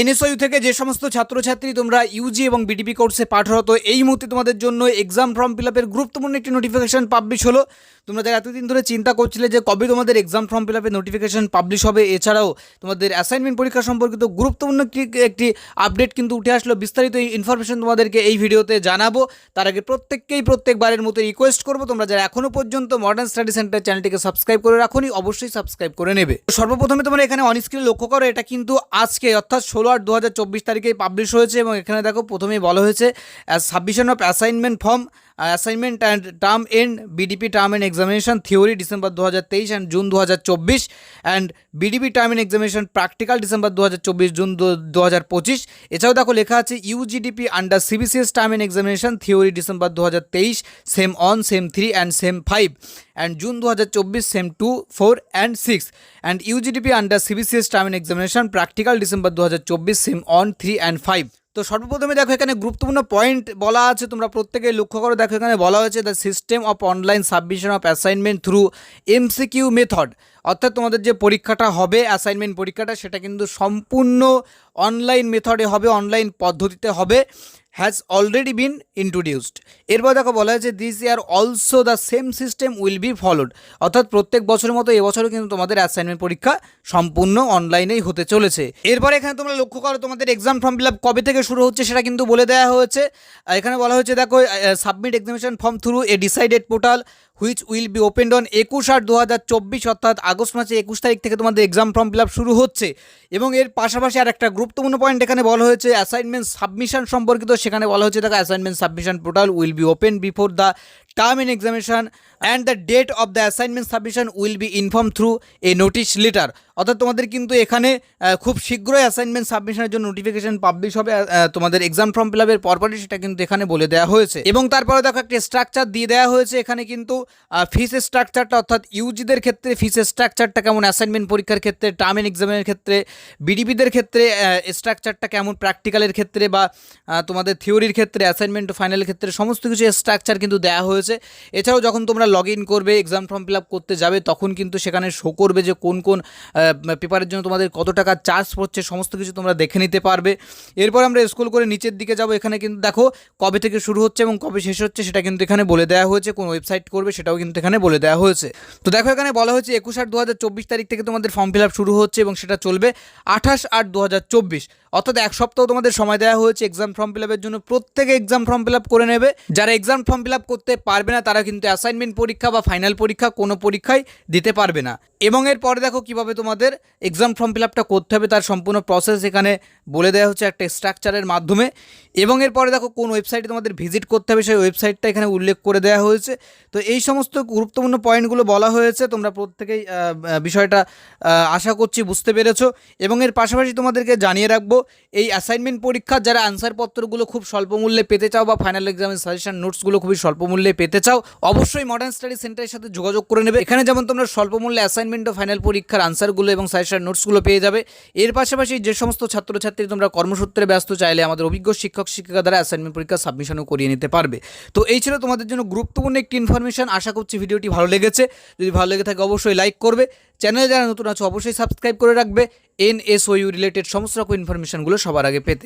NSU থেকে যে সমস্ত ছাত্রছাত্রী তোমরা ইউজি এবং বিডিপি কোর্সে পাঠরত, এই মুহূর্তে তোমাদের জন্য এক্সাম ফর্ম ফিল আপের গুরুত্বপূর্ণ একটি নোটিফিকেশন পাবলিশ হলো। তোমরা যারা এতদিন ধরে চিন্তা করছিলে যে কবে তোমাদের এক্সাম ফর্ম ফিল আপের নোটিফিকেশন পাবলিশ হবে, এছাড়াও তোমাদের অ্যাসাইনমেন্ট পরীক্ষা সম্পর্কিত গুরুত্বপূর্ণ একটি- একটি আপডেট কিন্তু উঠে আসলো, বিস্তারিত ইনফরমেশন তোমাদেরকে এই ভিডিওতে জানাব। তার আগে প্রত্যেককেই প্রত্যেকবারের মতো রিকোয়েস্ট করব, তোমরা যারা এখনও পর্যন্ত মডার্ন স্টাডি সেন্টার চ্যানেলটিকে সাবস্ক্রাইব করে রাখুনি, অবশ্যই সাবস্ক্রাইব করে নেবে। সর্বপ্রথমে তোমরা এখানে অন স্ক্রিনে লক্ষ্য করো, এটা কিন্তু আজকে, অর্থাৎ ষোলো আট দু হাজার চব্বিশ তারিখে পাবলিশ হয়েছে এবং এখানে দেখো প্রথমেই বলা হয়েছে submission of assignment form assignment and term end BDP term end examination theory December দু হাজার তেইশ অ্যান্ড জুন দু হাজার চব্বিশ and BDP term end examination practical December দু হাজার চব্বিশ জুন দু হাজার পঁচিশ এছাড়াও দেখো লেখা আছে UGDP under CBCS term end examination theory December দু হাজার তেইশ sem on sem three and sem five and June দু হাজার চব্বিশ sem two four and six and UGDP under CBCS term end examination practical December দু হাজার চব্বিশ sem on three and five তো সর্বপ্রথমে দেখো এখানে গুরুত্বপূর্ণ পয়েন্ট বলা আছে, তোমরা প্রত্যেকে লক্ষ্য করো। দেখো এখানে বলা হয়েছে the system of online submission of assignment through MCQ method অর্থাৎ তোমাদের যে পরীক্ষাটা হবে অ্যাসাইনমেন্ট পরীক্ষাটা, সেটা কিন্তু সম্পূর্ণ অনলাইন মেথডে হবে অনলাইন পদ্ধতিতে হবে হ্যাজ অলরেডি বিন ইন্ট্রোডিউসড এরপর দেখো বলা হয়েছে this year also the same system will be followed অর্থাৎ প্রত্যেক বছরের মতো এবছরও কিন্তু তোমাদের অ্যাসাইনমেন্ট পরীক্ষা সম্পূর্ণ অনলাইনেই হতে চলেছে। এরপরে এখানে তোমরা লক্ষ্য করো, তোমাদের এক্সাম ফর্ম ফিল আপ কবে থেকে শুরু হচ্ছে সেটা কিন্তু বলে দেওয়া হয়েছে। এখানে বলা হয়েছে, দেখো submit examination form through a decided portal which will be opened on একুশ আট দু হাজার চব্বিশ, অর্থাৎ আগস্ট মাসে একুশ তারিখ থেকে তোমাদের এক্সাম ফর্ম ফিল আপ শুরু হচ্ছে। এবং এর পাশাপাশি আর একটা গুরুত্বপূর্ণ পয়েন্ট এখানে বলা হয়েছে অ্যাসাইনমেন্ট সাবমিশন সম্পর্কিত। সেখানে বলা হয়েছে দেখো assignment submission portal will be open before the term in examination and the date of the assignment submission will be inform through a notice letter অর্থাৎ তোমাদের কিন্তু এখানে খুব শীঘ্রই অ্যাসাইনমেন্ট সাবমিশনের জন্য নোটিফিকেশন পাবলিশ হবে তোমাদের এক্সাম ফর্ম ফিল আপের পরপরই সেটা কিন্তু এখানে বলে দেওয়া হয়েছে। এবং তারপরে দেখো একটা স্ট্রাকচার দিয়ে দেওয়া হয়েছে, এখানে কিন্তু ফিস স্ট্রাকচারটা অর্থাৎ ইউজিদের ক্ষেত্রে ফিস স্ট্রাকচারটা কেমন অ্যাসাইনমেন্ট পরীক্ষার ক্ষেত্রে টার্ম এন্ড এক্সামের ক্ষেত্রে বিডিপিদের ক্ষেত্রে স্ট্রাকচারটা কেমন প্র্যাকটিক্যালের ক্ষেত্রে বা তোমাদের থিওরির ক্ষেত্রে অ্যাসাইনমেন্ট ফাইনালের ক্ষেত্রে, সমস্ত কিছু স্ট্রাকচার কিন্তু দেওয়া হয়েছে। এছাড়াও যখন তোমরা লগ ইন করবে এক্সাম ফর্ম ফিল আপ করতে যাবে, তখন কিন্তু সেখানে শো করবে যে কোন কোন পেপারের জন্য তোমাদের কত টাকা চার্জ পড়ছে, সমস্ত কিছু তোমরা দেখে নিতে পারবে। এরপর আমরা স্কুল করে নিচের দিকে যাব। এখানে কিন্তু দেখো কবে থেকে শুরু হচ্ছে এবং কবে শেষ হচ্ছে, সেটা কিন্তু এখানে বলে দেওয়া হয়েছে। কোন ওয়েবসাইট করবে, সেটাও কিন্তু এখানে বলে দেওয়া হয়েছে। তো দেখো এখানে বলা হয়েছে একুশ আট দু তারিখ থেকে তোমাদের ফর্ম ফিল আপ শুরু হচ্ছে এবং সেটা চলবে আঠাশ আট দু অর্থাৎ এক সপ্তাহ তোমাদের সময় দেওয়া হয়েছে এক্সাম ফর্ম ফিল আপের জন্য। প্রত্যেকে এক্সাম ফর্ম ফিল আপ করে নেবে। যারা এক্সাম ফর্ম ফিল আপ করতে পারবে না, তারা কিন্তু অ্যাসাইনমেন্ট পরীক্ষা বা ফাইনাল পরীক্ষা কোনো পরীক্ষায় দিতে পারবে না। এবং এরপরে দেখো কীভাবে তোমাদের এক্সাম ফর্ম ফিল আপটা করতে হবে, তার সম্পূর্ণ প্রসেস এখানে বলে দেওয়া হচ্ছে একটা স্ট্রাকচারের মাধ্যমে। এবং এরপরে দেখো কোন ওয়েবসাইটে তোমাদের ভিজিট করতে হবে, সেই ওয়েবসাইটটা এখানে উল্লেখ করে দেওয়া হয়েছে। তো এই সমস্ত গুরুত্বপূর্ণ পয়েন্টগুলো বলা হয়েছে, তোমরা প্রত্যেকেই বিষয়টা আশা করছি বুঝতে পেরেছ। এবং এর পাশাপাশি তোমাদেরকে জানিয়ে রাখব, এই অ্যাসাইনমেন্ট পরীক্ষার যারা আনসারপত্রগুলো খুব স্বল্প মূল্যে পেতে চাও বা ফাইনাল এক্সামের সাজেশন নোটসগুলো খুবই স্বল্প মূল্যে পেতে চাও, অবশ্যই মডার্ন স্টাডি সেন্টারের সাথে যোগাযোগ করে নেবে। এখানে যেমন তোমরা স্বল্প মূল্যে অ্যাসাইনমেন্ট ও ফাইনাল পরীক্ষার আনসারগুলো এবং সাজেশন নোটসগুলো পেয়ে যাবে। এর পাশাপাশি যে সমস্ত ছাত্রছাত্রী তোমরা কর্মসূত্রে ব্যস্ত, চাইলে আমাদের অভিজ্ঞ শিক্ষক, শিক্ষিকা দ্বারা অ্যাসাইনমেন্ট পরীক্ষা সাবমিশনও করিয়ে নিতে পারবে। তো এই ছিল তোমাদের জন্য গুরুত্বপূর্ণ একটি ইনফরমেশন আশা করছি ভিডিওটি ভালো লেগেছে। যদি ভালো লেগে থাকে, অবশ্যই লাইক করবে। চ্যানেলে যারা নতুন আছো, অবশ্যই সাবস্ক্রাইব করে রাখবে। এনএসওইউ রিলেটেড সমস্ত রকম ইনফরমেশনগুলো সবার আগে পেতে।